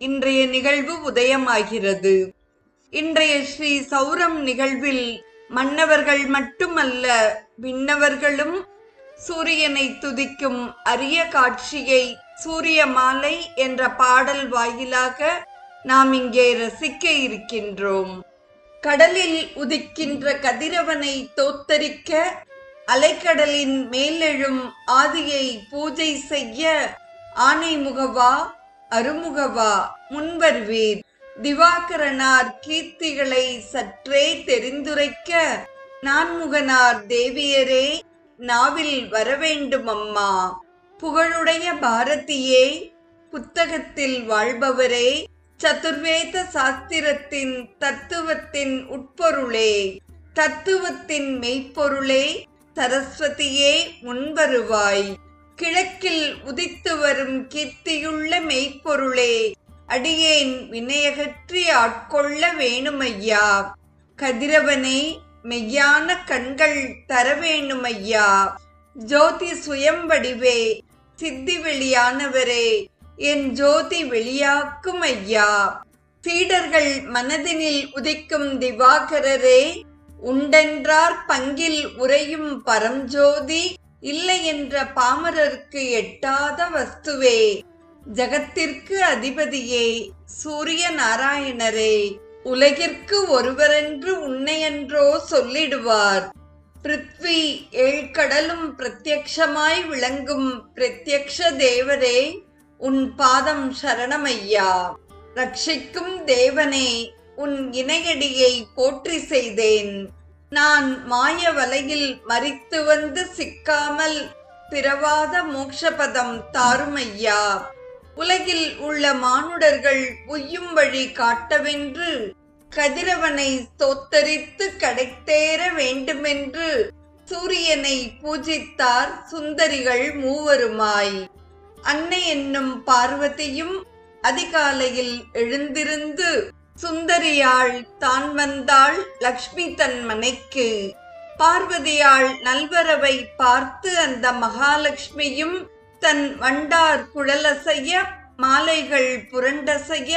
இன்றைய நிகழ்வு உதயமாகிறது. இன்றைய ஸ்ரீ சௌரம் நிகழ்வில் மன்னவர்கள் மட்டுமல்ல விண்ணவர்களும் சூரியனை துதிக்கும் அரிய காட்சியை சூரிய மாலை என்ற பாடல் வாயிலாக நாம் இங்கே ரசிக்க இருக்கின்றோம். கடலில் உதிக்கின்ற கதிரவனை தோத்தரிக்க அலைக்கடலின் மேலெழும் ஆதியை பூஜை செய்ய ஆனைமுகவா அருமுகவா முன்வருவீர். திவாகரனார் கீர்த்திகளை சற்றே தெரிந்துரைக்க நான்முகனார் தேவியரே நாவில் வரவேண்டும் அம்மா புகழுடைய பாரதியே புத்தகத்தில் வாழ்பவரே சதுர்வேத சாஸ்திரத்தின் தத்துவத்தின் உட்பொருளே. தத்துவத்தின் மெய்ப்பொருளே சரஸ்வதியே முன்வருவாய். கிழக்கில் உதித்து வரும் கீர்த்தியுள்ள மெய்ப்பொருளே அடியேன் வினையகற்றி ஆட்கொள்ள வேணுமையா? கதிரவனை மெய்யான கண்கள் தர வேணுமையா? ஜோதி சுயம் வடிவே சித்தி வெளியானவரே என் ஜோதி வெளியாக்கும் ஐயா சீடர்கள் மனதினில் உதிக்கும் திவாகரரே உண்டென்றார் பங்கில் உறையும் பரஞ்சோதி இல்லை என்ற பாமரருக்கு எட்டாத வஸ்துவே. ஜகத்திற்கு அதிபதியே சூரிய நாராயணரே உலகிற்கு ஒருவரென்று உன்னையன்றோ சொல்லிடுவார். பிருத்வி ஏழ்கடலும் பிரத்யக்ஷமாய் விளங்கும் பிரத்யக்ஷ தேவரே உன் பாதம் சரணமையா. ரட்சிக்கும் தேவனே உன் இணையடியை போற்றி செய்தேன். நான் மாய வலையில் மறித்து வந்து சிக்காமல் பிறவாத மோக்ஷபதம் தாருமையா? உலகில் உள்ள மானுடர்கள் உய்யும் வழி காட்டவென்று கதிரவனை தோத்தரித்து கடைத்தேற வேண்டுமென்று சூரியனை பூஜித்தார் சுந்தரிகள் மூவருமாய். அன்னை என்னும் பார்வதியும் அதிகாலையில் எழுந்திருந்து சுந்தரியாள் தான் வந்தாள் லக்ஷ்மி தன் மனைக்கு. பார்வதியாள் நல்வரவை பார்த்து அந்த மகாலட்சுமியும் தன் வண்டார் குழலசைய மாலைகள் புரண்டசைய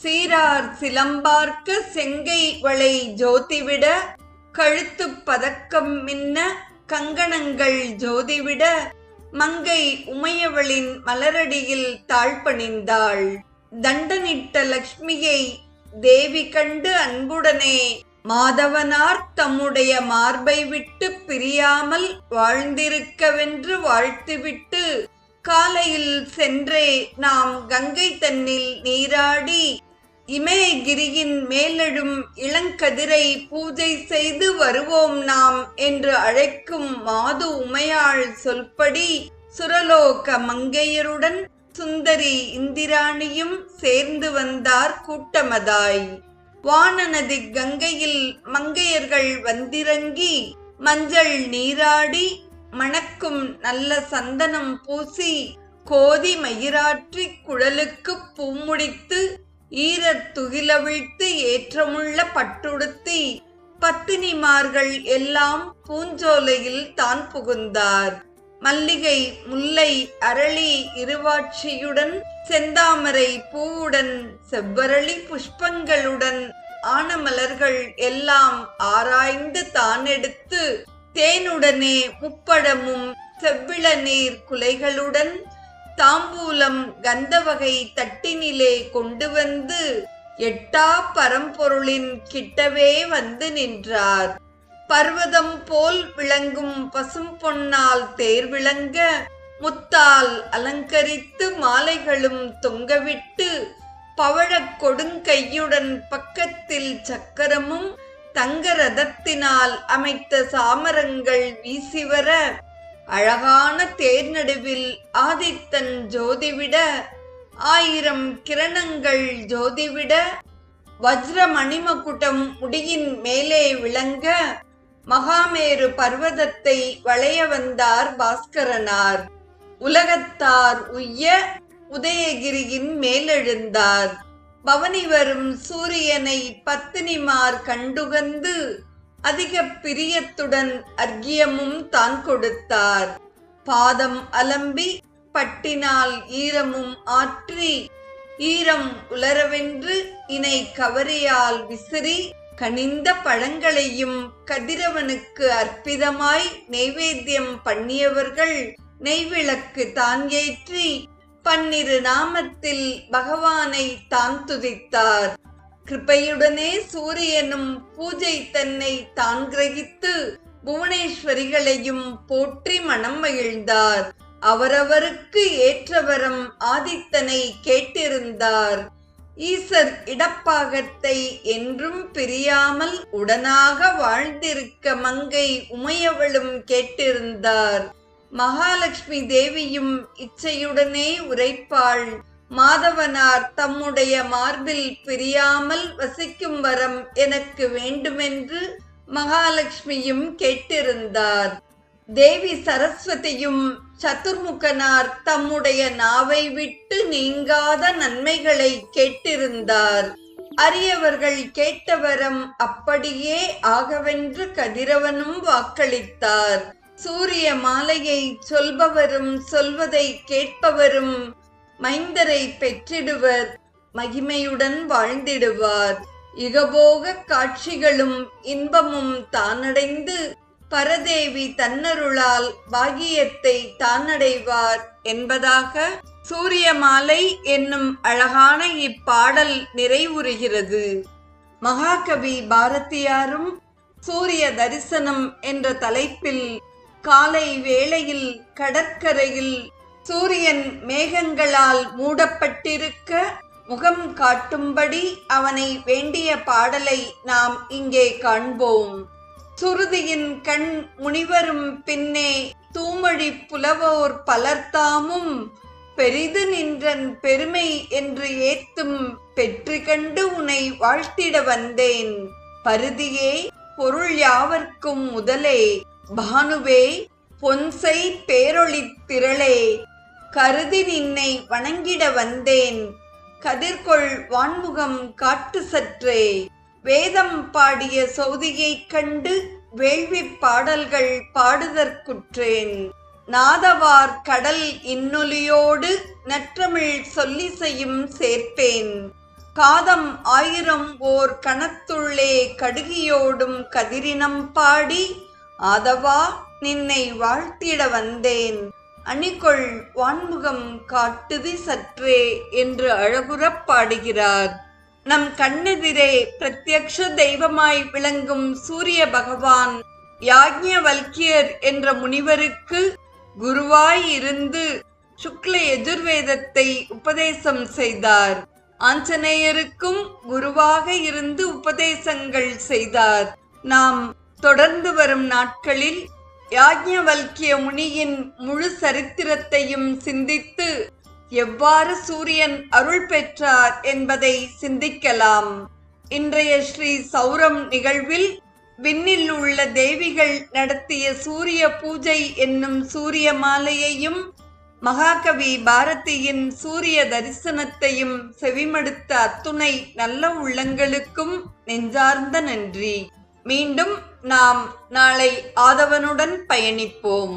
சீரார் சிலம்பார்க்க செங்கை வளை ஜோதிவிட கழுத்து பதக்கம் மின்ன கங்கணங்கள் ஜோதிவிட மங்கை உமையவளின் மலரடியில் தாழ்பணிந்தாள். தண்டனிட்ட லக்ஷ்மியை தேவி கண்டு அன்புடனே மாதவனார் தம்முடைய மார்பை விட்டு பிரியாமல் வாழ்ந்திருக்கவென்று வாழ்த்துவிட்டு காலையில் சென்றே நாம் கங்கை தன்னில் நீராடி இமயகிரியின் மேலெழும் இளங்கதிரை பூஜை செய்து வருவோம் நாம் என்று அழைக்கும் மாது உமையாள் சொல்படி சுரலோக மங்கையருடன் சுந்தரி இந்திராணியும் சேர்ந்து வந்தார் கூட்டமதாய். வானநதி கங்கையில் மங்கையர்கள் வந்திறங்கி மஞ்சள் நீராடி மணக்கும் நல்ல சந்தனம் பூசி கோதி மயிராற்றி குழலுக்கு பூமுடித்து ஈரத் துகிலவிழ்த்து ஏற்றமுள்ள பட்டுடுத்தி பத்தினிமார்கள் எல்லாம் பூஞ்சோலையில் தான் புகுந்தார். மல்லிகை முல்லை அரளி இருவாட்சியுடன் செந்தாமரை பூவுடன் செவ்வரளி புஷ்பங்களுடன் ஆனமலர்கள் எல்லாம் ஆராய்ந்து தான் எடுத்து தேனுடனே செவ்விள செவ்விளநீர் குலைகளுடன் தாம்பூலம் கந்தவகை தட்டினிலே கொண்டு வந்து எட்டா பரம்பொருளின் கிட்டவே வந்து நின்றார். பர்வதம் போல் விளங்கும் பசும் பொன்னால் தேர் விளங்க முத்தால் அலங்கரித்து மாலைகளும் தொங்கவிட்டு பவழக் கொடுங்கையுடன் பக்கத்தில் சக்கரமும் தங்க ரதத்தினால் அமைத்த சாமரங்கள் வீசிவர அழகான தேர் நடுவில் ஆதித்தன் ஜோதிவிட ஆயிரம் கிரணங்கள் ஜோதிவிட வஜ்ர மணிமகுடம் முடியின் மேலே விளங்க மகாமேரு பர்வதத்தை வளைய வந்தார் பாஸ்கரனார். உலகத்தார் உய்ய உதயகிரியின் மேலெழுந்தார். பவனி வரும் சூரியனை பத்தினிமார் கண்டுகந்து அதிக பிரியத்துடன் அர்க்கியமும் தான் கொடுத்தார். பாதம் அலம்பி பட்டினால் ஈரமும் ஆற்றி ஈரம் உலரவென்று இணை கவரியால் விசிறி கனிந்த பழங்களையும் கதிரவனுக்கு அற்பிதமாய் நெய்வேத்தியம் பண்ணியவர்கள் நெய்விளக்கு தான் ஏற்றி பன்னிரு நாமத்தில் பகவானை தான் துதித்தார். கிருபையுடனே சூரியனும் பூஜை தன்னை தான் கிரகித்து புவனேஸ்வரிகளையும் போற்றி மனம் மகிழ்ந்தார். அவரவருக்கு ஏற்றவரம் ஆதித்தனை கேட்டிருந்தார். ஈசர் இடப்பாகத்தை என்றும் பிரியாமல் உடனாக வாழ்ந்திருக்க மங்கை உமையவளும் கேட்டிருந்தார். மகாலட்சுமி தேவியும் இச்சையுடனே உரைப்பாள். மாதவனார் தம்முடைய மார்பில் பிரியாமல் வசிக்கும் வரம் எனக்கு வேண்டுமென்று மகாலட்சுமியும் கேட்டிருந்தார். தேவி சரஸ்வதியும் சதுர்முகனார் தம்முடைய நாவை விட்டு நீங்காத நன்மைகளை கேட்டிருந்தார். அரியவர்கள் கேட்டவரம் அப்படியே ஆகவென்று கதிரவனும் வாக்களித்தார். சூரிய மாலையை சொல்பவரும் சொல்வதை கேட்பவரும் மைந்தரை பெற்றிடுவர் மகிமையுடன் வாழ்ந்திடுவார். இகபோக காட்சிகளும் இன்பமும் தானடைந்து பரதேவி தன்னருளால் பாகியத்தை தானடைவார் என்பதாக சூரிய மாலை என்னும் அழகான இப்பாடல் நிறைவுறுகிறது. மகாகவி பாரதியாரும் சூரிய தரிசனம் என்ற தலைப்பில் காலை வேளையில் கடற்கரையில் சூரியன் மேகங்களால் மூடப்பட்டிருக்க முகம் காட்டும்படி அவனை வேண்டிய பாடலை நாம் இங்கே காண்போம். சுருதியின் கண் முனிவரும் பின்னே தூமொழி புலவோர் பலர்தாமும் பெரிது நின்றன் பெருமை என்று ஏத்தும் பெற்று கண்டு உனை வாழ்த்திட வந்தேன். பருதியே பொருள் யாவர்க்கும் முதலே பானுவே பொன்சை பேரொளி திரளே கருதி நின்னை வணங்கிட வந்தேன். கதிர்கொள் வான்முகம் காட்டு சற்றே. வேதம் பாடிய சௌதியைக் கண்டு வேள்வி பாடல்கள் பாடுதற்குற்றேன். நாதவார் கடல் இன்னொலியோடு நற்றமிழ் சொல்லிசையும் சேர்ப்பேன். காதம் ஆயிரம் ஓர் கணத்துள்ளே கடுகியோடும் கதிரினம் பாடி ஆதவா நின்னை வாழ்த்திட வந்தேன். அணிகொள் வான்முகம் காட்டுதி சற்றே என்று அழகுறப் பாடுகிறார். நம் கண்ணெதிரே பிரத்யக்ஷ தெய்வமாய் விளங்கும் சூரிய பகவான் யாக்ஞவல்கியர் என்ற முனிவருக்கு குருவாய் இருந்து சுக்ல எஜுர்வேதத்தை உபதேசம் செய்தார். ஆஞ்சநேயருக்கும் குருவாக இருந்து உபதேசங்கள் செய்தார். நாம் தொடர்ந்து வரும் நாட்களில் யாக்ஞவல்கிய முனியின் முழு சரித்திரத்தையும் சிந்தித்து எவ்வாறு சூரியன் அருள் பெற்றார் என்பதை சிந்திக்கலாம். இன்றைய ஸ்ரீ சௌரம் நிகழ்வில் விண்ணில் உள்ள தேவிகள் நடத்திய சூரிய பூஜை என்னும் சூரிய மாலையையும் மகாகவி பாரதியின் சூரிய தரிசனத்தையும் செவிமடுத்த அத்துணை நல்ல உள்ளங்களுக்கும் நெஞ்சார்ந்த நன்றி. மீண்டும் நாம் நாளை ஆதவனுடன் பயணிப்போம்.